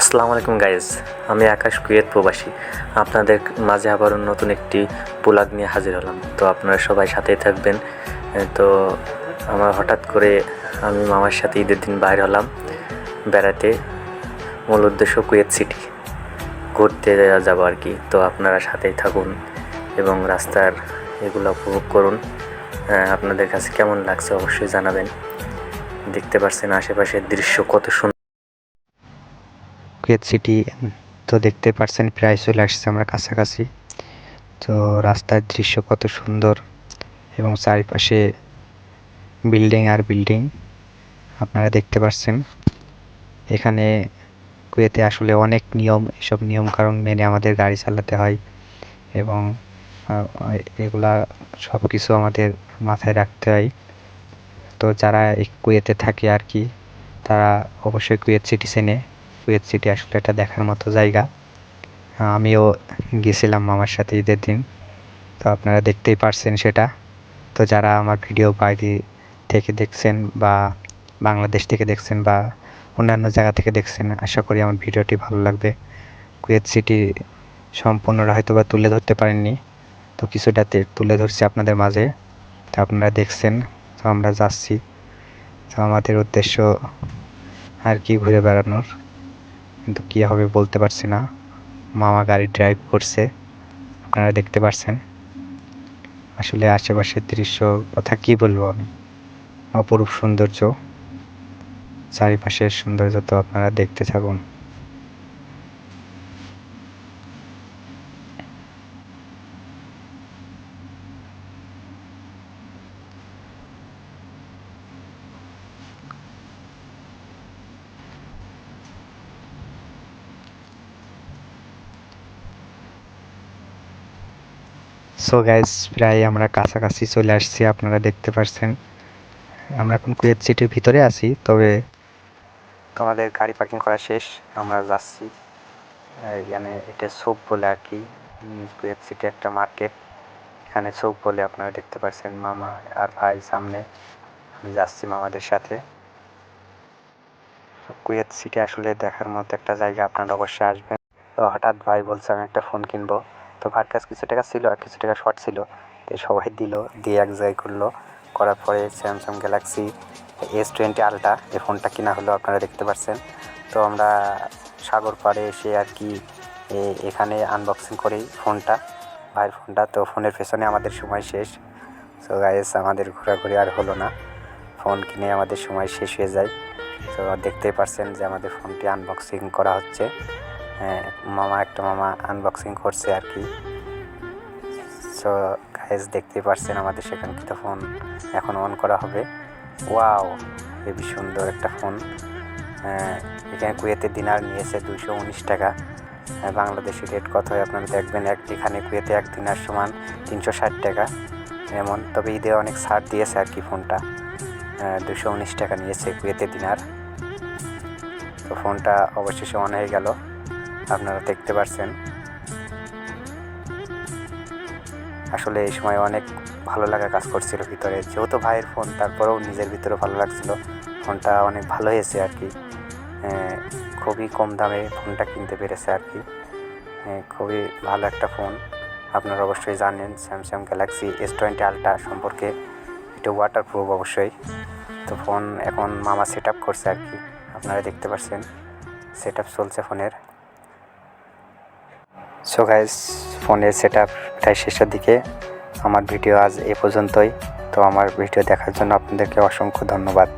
আসসালামু আলাইকুম গাইজ আমি আকাশ কুয়েত প্রবাসী। আপনাদের মাঝে আবার নতুন একটি পোলাগ নিয়ে হাজির হলাম। তো আপনারা সবাই সাথেই থাকবেন। তো আমার হঠাৎ করে আমি মামার সাথে ঈদের দিন বাইর হলাম বেড়াতে। মূল উদ্দেশ্য কুয়েত সিটি ঘুরতে যাব আর কি। তো আপনারা সাথেই থাকুন এবং রাস্তার এগুলো উপভোগ করুন। আপনাদের কাছে কেমন লাগছে অবশ্যই জানাবেন। দেখতে পাচ্ছেন আশেপাশের দৃশ্য কত সুন্দর কুয়েত সিটি তো দেখতে পারছেন প্রায় চলে আসছে আমরা কাছাকাছি। তো রাস্তার দৃশ্য কত সুন্দর এবং চারিপাশে বিল্ডিং আর বিল্ডিং, আপনারা দেখতে পাচ্ছেন এখানে কুয়েতে আসলে অনেক নিয়ম, এসব নিয়ম কারণ মেনে আমাদের গাড়ি চালাতে হয় এবং এগুলা সব কিছু আমাদের মাথায় রাখতে হয়। তো যারা কুয়েতে থাকে আর কি, তারা অবশ্যই কুয়েত সিটি চেনে কুয়েত সিটি আসলে এটা দেখার মতো জায়গা। আমিও গেছিলাম মামার সাথে ঈদের দিন। তো আপনারা দেখতেই পারছেন সেটা। তো যারা আমার ভিডিও বাইরে থেকে দেখছেন বা বাংলাদেশ থেকে দেখছেন বা অন্যান্য জায়গা থেকে দেখছেন, আশা করি আমার ভিডিওটি ভালো লাগবে। কুয়েত সিটি সম্পূর্ণরা হয়তো বা তুলে ধরতে পারেননি। তো কিছুটাতে তুলে ধরছি আপনাদের মাঝে। তো আপনারা দেখছেন, তো আমরা যাচ্ছি। তো আমাদের উদ্দেশ্য আর কি ঘুরে বেড়ানোর। কিন্তু কী হবে বলতে পারছি না। মামা গাড়ি ড্রাইভ করছে। আপনারা দেখতে পারছেন। আসলে আশেপাশের দৃশ্য, কথা কি বলব আমি? অপরূপ সৌন্দর্য। চারিপাশের সৌন্দর্য তো আপনারা দেখতে থাকুন। সো গাইজ প্রায় আমরা কাছাকাছি চলে আসছি, আপনারা দেখতে পাচ্ছেন আমরা এখন কুয়েত সিটির ভিতরে আছি, তবে তোমাদের গাড়ি পার্কিং করা শেষ, আমরা যাচ্ছি। এখানে এটা সোপ বলে আর কি কুয়েত সিটি একটা মার্কেট। এখানে সোপ বলে আপনারা দেখতে পাচ্ছেন মামা আর ভাই সামনে। আমি যাচ্ছি মামাদের সাথে। কুয়েত সিটি আসলে দেখার মতো একটা জায়গা, আপনারা অবশ্যই আসবেন। তো হঠাৎ ভাই বলছে, আমি একটা ফোন কিনবো। তো ভাইয়ের কাছে কিছু টাকা ছিল আর কিছু টাকা শর্ট ছিল। তো সবাই দিল, দিয়ে এক জায়গায় করল। করার পরে Samsung Galaxy S twenty Ultra এই ফোনটা কিনা হলো, আপনারা দেখতে পাচ্ছেন। তো আমরা সাগর পাড়ে এসে আর কি এখানে আনবক্সিং করি ফোনটা। ভাইয়ের ফোনটা, তো ফোনের পেছনে আমাদের সময় শেষ। তো গাইস আমাদের ঘোরাঘুরি আর হলো না। ফোন কিনে আমাদের সময় শেষ হয়ে যায়। তো দেখতেই পারছেন যে আমাদের ফোনটি আনবক্সিং করা হচ্ছে। মামা একটা মামা আনবক্সিং করছে আর কি। সো গাইজ দেখতেই পারছেন আমাদের সেখানকৃত ফোন এখন অন করা হবে। ওয়াও হেবি সুন্দর একটা ফোন হ্যাঁ, এখানে কুয়েতে দিনার নিয়েছে দুশো উনিশ টাকা। হ্যাঁ, বাংলাদেশি রেট কত হয় আপনারা দেখবেন। এক এখানে কুয়েতে এক দিনার সমান তিনশো ষাট টাকা। এমন তবে ঈদে অনেক ছাড় দিয়েছে আর কি ফোনটা দুশো উনিশ টাকা নিয়েছে কুয়েতে দিনার তো ফোনটা অবশেষে অন হয়ে গেল। আপনারা দেখতে পাচ্ছেন আসলে এই সময় অনেক ভালো লাগা কাজ করছিল ভিতরে। যেহেতু ভাইয়ের ফোন, তারপরেও নিজের ভিতরে ভালো লাগছিল। ফোনটা অনেক ভালো হয়েছে আর কি। খুবই কম দামে ফোনটা কিনতে পেরেছে আর কি। খুবই ভালো একটা ফোন। আপনারা অবশ্যই জানেন Samsung Galaxy S twenty Ultra সম্পর্কে এটা ওয়াটার প্রুফ অবশ্যই। তো ফোন এখন মামা সেট আপ করছে আর কি। আপনারা দেখতে পাচ্ছেন সেট আপ চলছে ফোনের। সো গাইজ ফোনের সেট আপ প্রায় শেষের দিকে। আমার ভিডিও আজ এ পর্যন্তই। তো আমার ভিডিও দেখার জন্য আপনাদেরকে অসংখ্য ধন্যবাদ।